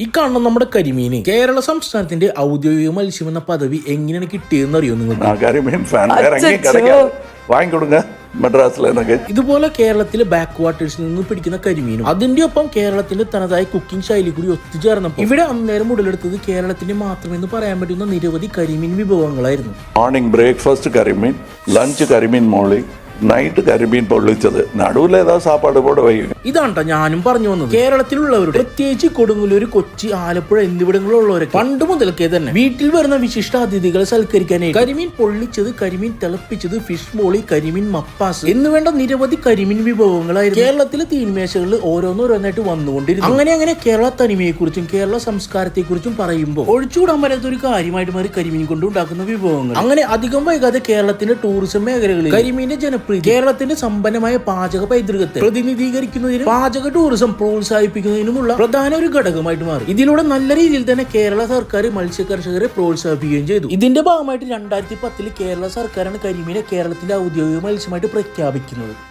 ഈ കാണുന്ന നമ്മുടെ കരിമീന് കേരള സംസ്ഥാനത്തിന്റെ ഔദ്യോഗിക മത്സ്യം എന്ന പദവി എങ്ങനെയാണ് കിട്ടിയതെന്ന് അറിയോ നിങ്ങൾക്ക് ഇതുപോലെ കേരളത്തിലെ ബാക്ക് വാട്ടേഴ്സിൽ നിന്ന് പിടിക്കുന്ന കരിമീനും അതിന്റെ ഒപ്പം കേരളത്തിന്റെ തനതായ കുക്കിംഗ് ശൈലി കൂടി ഒത്തുചേർന്നപ്പോൾ ഇവിടെ അന്നേരം ഉടലെടുത്തത് കേരളത്തിന്റെ മാത്രമെന്ന് പറയാൻ പറ്റുന്ന നിരവധി കരിമീൻ വിഭവങ്ങളായിരുന്നു. മോർണിംഗ് ബ്രേക്ക്ഫാസ്റ്റ് കരിമീൻ ലഞ്ച് കരിമീൻ മോളി നൈറ്റ് കരിമീൻ പൊള്ളിച്ചത്. നടുവിൽ ഏതാ സാപ്പാട് പോടെ വൈകി? ഇതാണ് ഞാനും പറഞ്ഞു വന്നത്. കേരളത്തിലുള്ളവരുടെ പ്രത്യേകിച്ച് കൊടുങ്ങല്ലൂർ കൊച്ചി ആലപ്പുഴ എന്നിവിടങ്ങളിലുള്ളവരെ പണ്ട് മുതൽക്കേ തന്നെ വീട്ടിൽ വരുന്ന വിശിഷ്ട അതിഥികളെ സൽക്കരിക്കാനായി കരിമീൻ പൊള്ളിച്ചത് കരിമീൻ തിളപ്പിച്ചത് ഫിഷ് മോളി കരിമീൻ മപ്പാസ് എന്നുവേണ്ട നിരവധി കരിമീൻ വിഭവങ്ങളായിരുന്നു കേരളത്തിലെ തീൻമേശകളിൽ ഓരോന്നോരോന്നായിട്ട് വന്നുകൊണ്ടിരുന്നു അങ്ങനെ അങ്ങനെ കേരള തനിമയെക്കുറിച്ചും കേരള സംസ്കാരത്തെക്കുറിച്ചും പറയുമ്പോൾ ഒഴിച്ചുകൂടാൻ പറ്റാത്ത ഒരു കാര്യമായിട്ട് മാറി കരിമീൻ കൊണ്ട് ഉണ്ടാക്കുന്ന വിഭവങ്ങൾ. അങ്ങനെ അധികം വൈകാതെ കേരളത്തിന്റെ ടൂറിസം മേഖലകളിൽ കരിമീന്റെ ജനപ്രിയ കേരളത്തിന്റെ സമ്പന്നമായ പാചക പൈതൃകത്തെ പ്രതിനിധീകരിക്കുന്നതിനും പാചക ടൂറിസം പ്രോത്സാഹിപ്പിക്കുന്നതിനുമുള്ള പ്രധാന ഒരു ഘടകമായിട്ട് മാറി. ഇതിലൂടെ നല്ല രീതിയിൽ തന്നെ കേരള സർക്കാർ മത്സ്യ കർഷകരെ പ്രോത്സാഹിപ്പിക്കുകയും ചെയ്തു. ഇതിന്റെ ഭാഗമായിട്ട് രണ്ടായിരത്തി പത്തിൽ കേരള സർക്കാരാണ് കരിമീനെ കേരളത്തിന്റെ ഔദ്യോഗിക മത്സ്യമായിട്ട് പ്രഖ്യാപിക്കുന്നത്.